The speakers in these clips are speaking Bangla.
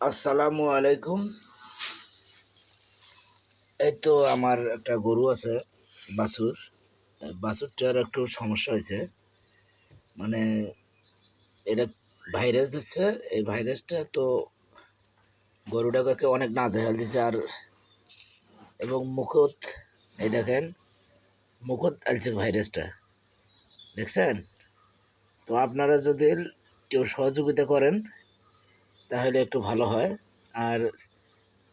আসসালামু আলাইকুম। এই তো আমার একটা গরু আছে, বাছুর। বাছুরটার একটু সমস্যা হয়েছে। মানে এটা ভাইরাস দিচ্ছে, এই ভাইরাসটা তো গরুটাকে অনেক নাজেহাল দিছে আর এবং মুখত, এই দেখেন, মুখত আলছে ভাইরাসটা দেখছেন? তো আপনারা যদি কেউ সহযোগিতা করেন তাহলে একটু ভালো হয়। আর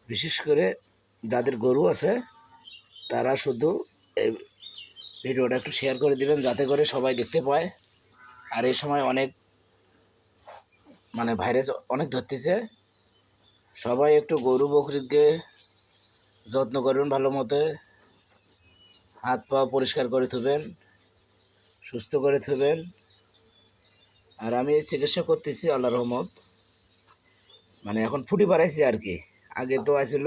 বিশেষ করে যাদের গরু আছে, তারা শুধু এই ভিডিওটা একটু শেয়ার করে দিবেন, যাতে করে সবাই দেখতে পায়। আর এই সময় অনেক মানে ভাইরাস অনেক ধরতেছে। সবাই একটু গরু বকরিকে যত্ন করবেন ভালো মতো। হাত পা পরিষ্কার করে থুবেন সুস্থ করে থুবেন আর আমি চিকিৎসা করতেছি আল্লাহ রহমত। মানে এখন ফুটি বাড়াইছে আর কি। আগে তো আসিল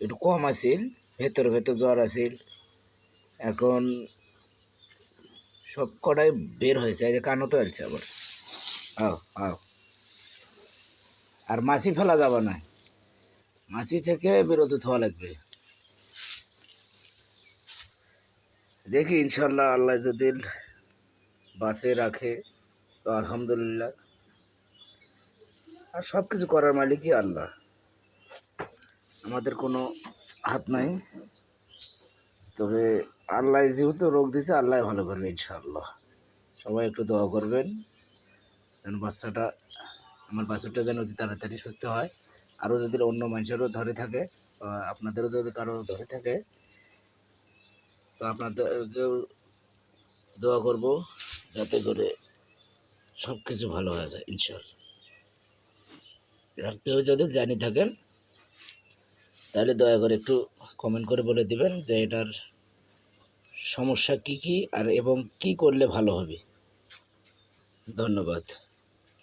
একটু কম আছিল, ভেতর ভেতর জ্বর আছিল। এখন সব কটাই বের হয়েছে, এই যে কানও তো আলছে আবার। আও আও। আর মাছি ফেলা যাবে না। মাছি থেকে বিরত হওয়া লাগবে। দেখি ইনশাল্লাহ আল্লাহ যদি বাসে রাখে, তো আলহামদুলিল্লাহ। আর সব কিছু করার মালিকই আল্লাহ। আমাদের কোনো হাত নাই। তবে আল্লাহ যেহেতু রোগ দিছে, আল্লাহ ভালো করবে ইনশাআল্লাহ। সবাই একটু দোয়া করবেন, যেন বাচ্চাটা, আমার বাচ্চাটা যেন অতি তাড়াতাড়ি সুস্থ হয়। আরও যদি অন্য মানুষেরও ধরে থাকে আপনাদেরও যদি কারও ধরে থাকে, তো আপনাদেরকেও দোয়া করব, যাতে করে সব কিছু ভালো হয়ে যায় ইনশাআল্লাহ। আর কেউ যদি জানি থাকেন, তাহলে দয়া করে একটু কমেন্ট করে বলে দিবেন যে এটার সমস্যা কি কি আর এবং কি করলে ভালো হবে। ধন্যবাদ।